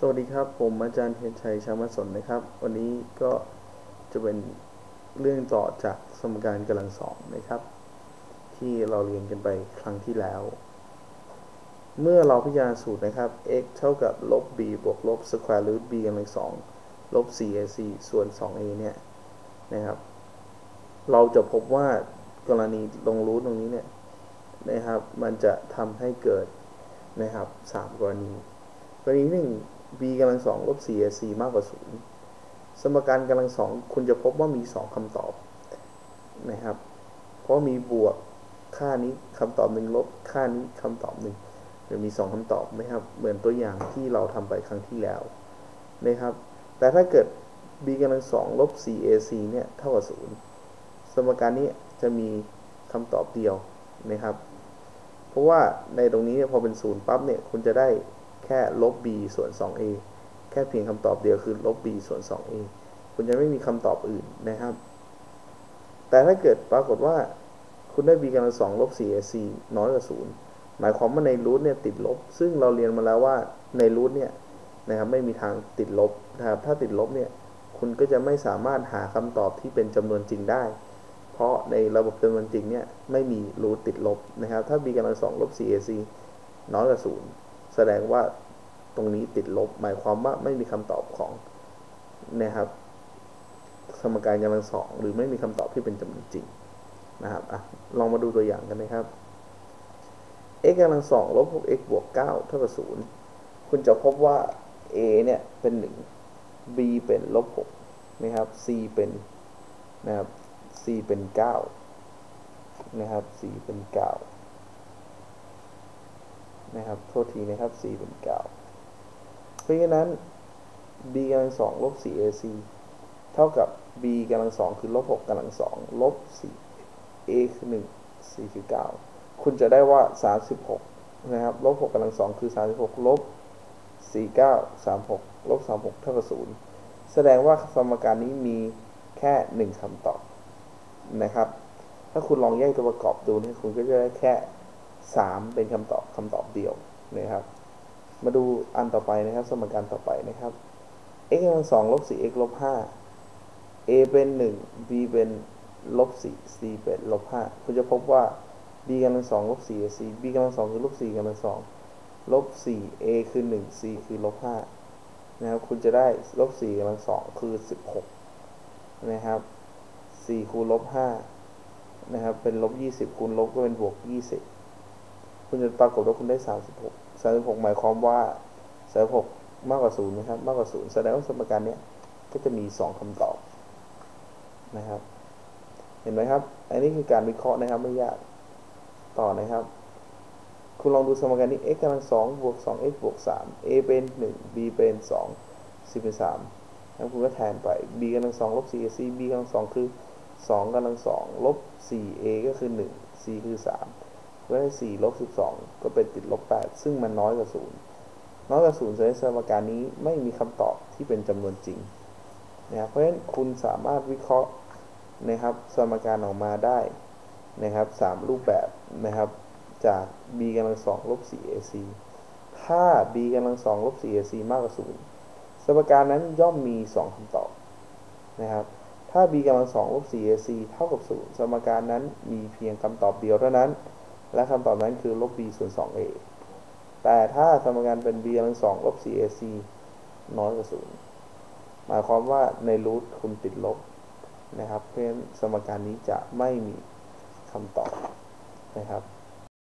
สวัสดีครับ ผมอาจารย์เทียนชัยชามสนนะครับ วันนี้ก็จะเป็นเรื่องต่อจากสมการกำลังสองนะครับ ที่เราเรียนกันไปครั้งที่แล้ว เมื่อเราพิจารณาสูตรนะครับ x เท่ากับลบ b บวกลบ square root b กำลังสองลบ 4ac ส่วน 2a เนี่ยนะครับ เราจะพบว่ากรณีตรงรูทตรงนี้เนี่ยนะครับ มันจะทำให้เกิดนะครับสามกรณีกรณีหนึ่ง b กำลังสองลบ 4ac มากกว่าศูนย์สมการกำลังสองคุณจะพบว่ามีสองคำตอบนะครับ เพราะมีบวกค่านี้คำตอบหนึ่งลบค่านี้คำตอบหนึ่งจะมีสองคำตอบไหมครับ เหมือนตัวอย่างที่เราทำไปครั้งที่แล้วนะครับ แต่ถ้าเกิด b กำลังสองลบ 4ac เนี่ยเท่ากับศูนย์สมการนี้จะมีคำตอบเดียวนะครับ เพราะว่าในตรงนี้พอเป็นศูนย์ปั๊บเนี่ยคุณจะได้ แค่ลบ b ส่วน 2a แค่เพียงคำตอบเดียวคือลบ b ส่วน 2a คุณจะไม่มีคำตอบอื่นนะครับ แต่ถ้าเกิดปรากฏว่าคุณได้ b กำลังสองลบ 4ac น้อยกว่า 0 หมายความว่าในรูทเนี่ยติดลบ ซึ่งเราเรียนมาแล้วว่าในรูทเนี่ยนะครับไม่มีทางติดลบนะครับถ้าติดลบเนี่ยคุณก็จะไม่สามารถหาคำตอบที่เป็นจำนวนจริงได้ เพราะในระบบจำนวนจริงเนี่ยไม่มีรูทติดลบนะครับ ถ้า b กำลังสองลบ 4ac น้อยกว่า 0 แสดงว่า ตรงนี้ติดลบ หมายความว่าไม่มีคำตอบของนะครับ สมการกำลังสองหรือไม่มีคำตอบที่เป็นจำนวนจริงนะครับอลองมาดูตัวอย่างกันนะครับ x กำลังสองลบ 6x บวก9เท่ากับ0คุณจะพบว่า a เนี่ยเป็น 1 b เป็นลบ6นะครับ c เป็นนะครับ c เป็น9นะครับ c เป็น9นะครับ โทษทีนะครับ c เป็น9 ราะฉะนั้น b กำลังสองลบ 4ac เท่ากับ b กำลังสองคือลบ6กำลังสองลบ 4 a คือ1 c คือ 9 คุณจะได้ว่า 36 นะครับ ลบ6กำลังสองคือ 36 ลบ 49 36 ลบ 36 เท่ากับ 0 แสดงว่าสมการนี้มีแค่ 1คำตอบนะครับ ถ้าคุณลองแยกตัวประกอบดูเนี่ยคุณก็จะได้แค่ 3 เป็นคำตอบคำตอบเดียวนะครับ มาดูอันต่อไปนะครับ สมการต่อไปนะครับ x กำลังสองลบ 4x ลบ5 a เป็น1 b เป็นลบ4 c เป็นลบ5คุณจะพบว่า b กำลังสองลบ4 c b กำลังสองคือลบ4กำลังสองลบ4 a คือ1 c คือลบ5นะครับคุณจะได้ลบ4กำลังสองคือ16นะครับ4คูณลบ5นะครับ เป็นลบ20คูณลบก็เป็นบวก20คุณจะปรากฏว่าคุณได้36 36หก มายความว่า36มากกว่า0นย์นะครับ มากกว่า0แสดงว่าสมการนี้ก็จะมี2คำตอบนะครับ เห็นไหมครับ อันนี้คือการวิเคราะห์นะครับไม่ยากต่อนะครับ คุณลองดูสมการนี้ x กำลัง2บวก 2x บวก3 a เป็น1 b เป็น2 c เป็น3แล้วคุณก็แทนไป b กำลัง2ลบ 4c b กำลัง2คือ2กำลัง2ลบ 4a ก็คือ1 c คือ3 ก็ได้4ลบ12 ก็เป็นติดลบ 8 ซึ่งมันน้อยกว่า0น้อยกว่า0แสดงสมการนี้ไม่มีคำตอบที่เป็นจำนวนจริงนะครับเพราะฉะนั้นคุณสามารถวิเคราะห์นะครับสมการออกมาได้นะครับ3รูปแบบนะครับจาก b กำลัง2ลบ 4ac ถ้า b กำลัง2ลบ 4ac มากกว่า 0 สมการนั้นย่อมมี 2คำตอบนะครับ ถ้า b กำลัง2ลบ 4ac เท่ากับ 0 สมการนั้นมีเพียงคำตอบเดียวเท่านั้น และคำตอบนั้นคือลบ b ส่วน 2a แต่ถ้าสมการเป็น b กำลัง2ลบ 4ac น้อยกว่า0หมายความว่าในรูทคุณติดลบนะครับ เพราะฉะนั้นสมการนี้จะไม่มีคำตอบนะครับ